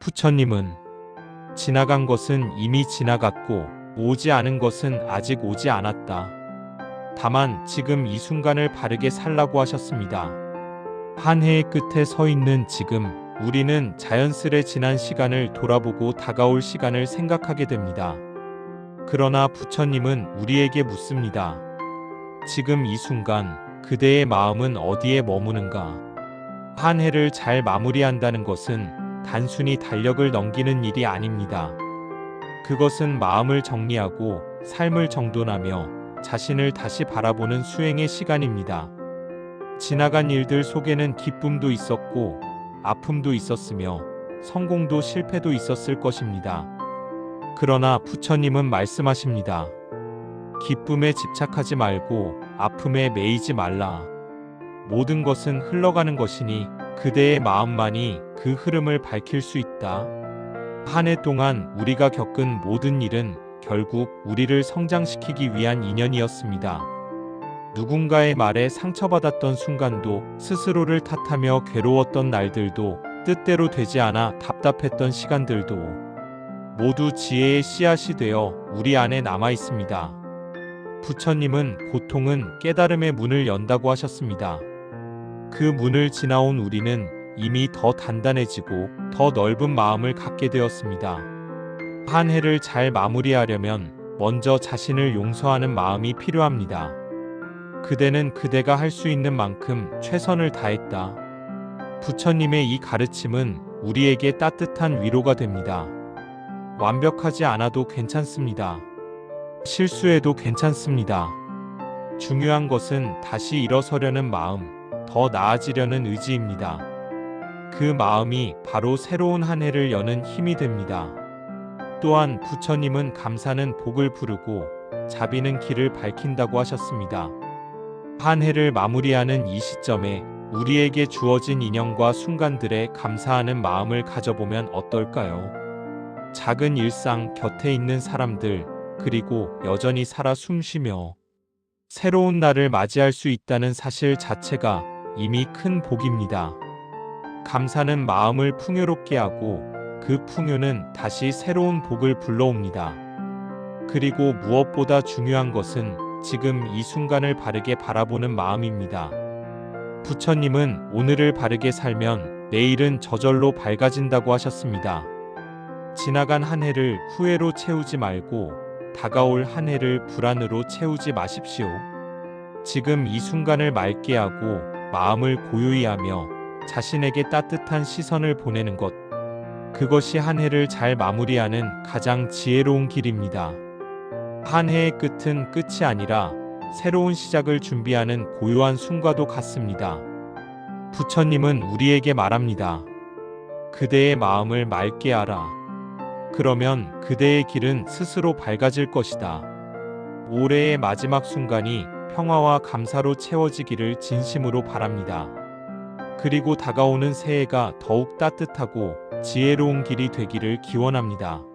부처님은 지나간 것은 이미 지나갔고 오지 않은 것은 아직 오지 않았다. 다만 지금 이 순간을 바르게 살라고 하셨습니다. 한 해의 끝에 서 있는 지금 우리는 자연스레 지난 시간을 돌아보고 다가올 시간을 생각하게 됩니다. 그러나 부처님은 우리에게 묻습니다. 지금 이 순간 그대의 마음은 어디에 머무는가? 한 해를 잘 마무리한다는 것은 단순히 달력을 넘기는 일이 아닙니다. 그것은 마음을 정리하고 삶을 정돈하며 자신을 다시 바라보는 수행의 시간입니다. 지나간 일들 속에는 기쁨도 있었고 아픔도 있었으며 성공도 실패도 있었을 것입니다. 그러나 부처님은 말씀하십니다. 기쁨에 집착하지 말고 아픔에 매이지 말라. 모든 것은 흘러가는 것이니 그대의 마음만이 그 흐름을 밝힐 수 있다. 한 해 동안 우리가 겪은 모든 일은 결국 우리를 성장시키기 위한 인연이었습니다. 누군가의 말에 상처받았던 순간도 스스로를 탓하며 괴로웠던 날들도 뜻대로 되지 않아 답답했던 시간들도 모두 지혜의 씨앗이 되어 우리 안에 남아 있습니다. 부처님은 고통은 깨달음의 문을 연다고 하셨습니다. 그 문을 지나온 우리는 이미 더 단단해지고 더 넓은 마음을 갖게 되었습니다. 한 해를 잘 마무리하려면 먼저 자신을 용서하는 마음이 필요합니다. 그대는 그대가 할 수 있는 만큼 최선을 다했다. 부처님의 이 가르침은 우리에게 따뜻한 위로가 됩니다. 완벽하지 않아도 괜찮습니다. 실수해도 괜찮습니다. 중요한 것은 다시 일어서려는 마음, 더 나아지려는 의지입니다. 그 마음이 바로 새로운 한 해를 여는 힘이 됩니다. 또한 부처님은 감사는 복을 부르고 자비는 길을 밝힌다고 하셨습니다. 한 해를 마무리하는 이 시점에 우리에게 주어진 인연과 순간들에 감사하는 마음을 가져보면 어떨까요? 작은 일상 곁에 있는 사람들, 그리고 여전히 살아 숨쉬며 새로운 날을 맞이할 수 있다는 사실 자체가 이미 큰 복입니다. 감사는 마음을 풍요롭게 하고 그 풍요는 다시 새로운 복을 불러옵니다. 그리고 무엇보다 중요한 것은 지금 이 순간을 바르게 바라보는 마음입니다. 부처님은 오늘을 바르게 살면 내일은 저절로 밝아진다고 하셨습니다. 지나간 한 해를 후회로 채우지 말고 다가올 한 해를 불안으로 채우지 마십시오. 지금 이 순간을 맑게 하고 마음을 고요히 하며 자신에게 따뜻한 시선을 보내는 것. 그것이 한 해를 잘 마무리하는 가장 지혜로운 길입니다. 한 해의 끝은 끝이 아니라 새로운 시작을 준비하는 고요한 순과도 같습니다. 부처님은 우리에게 말합니다. 그대의 마음을 맑게 하라. 그러면 그대의 길은 스스로 밝아질 것이다. 올해의 마지막 순간이 평화와 감사로 채워지기를 진심으로 바랍니다. 그리고 다가오는 새해가 더욱 따뜻하고 지혜로운 길이 되기를 기원합니다.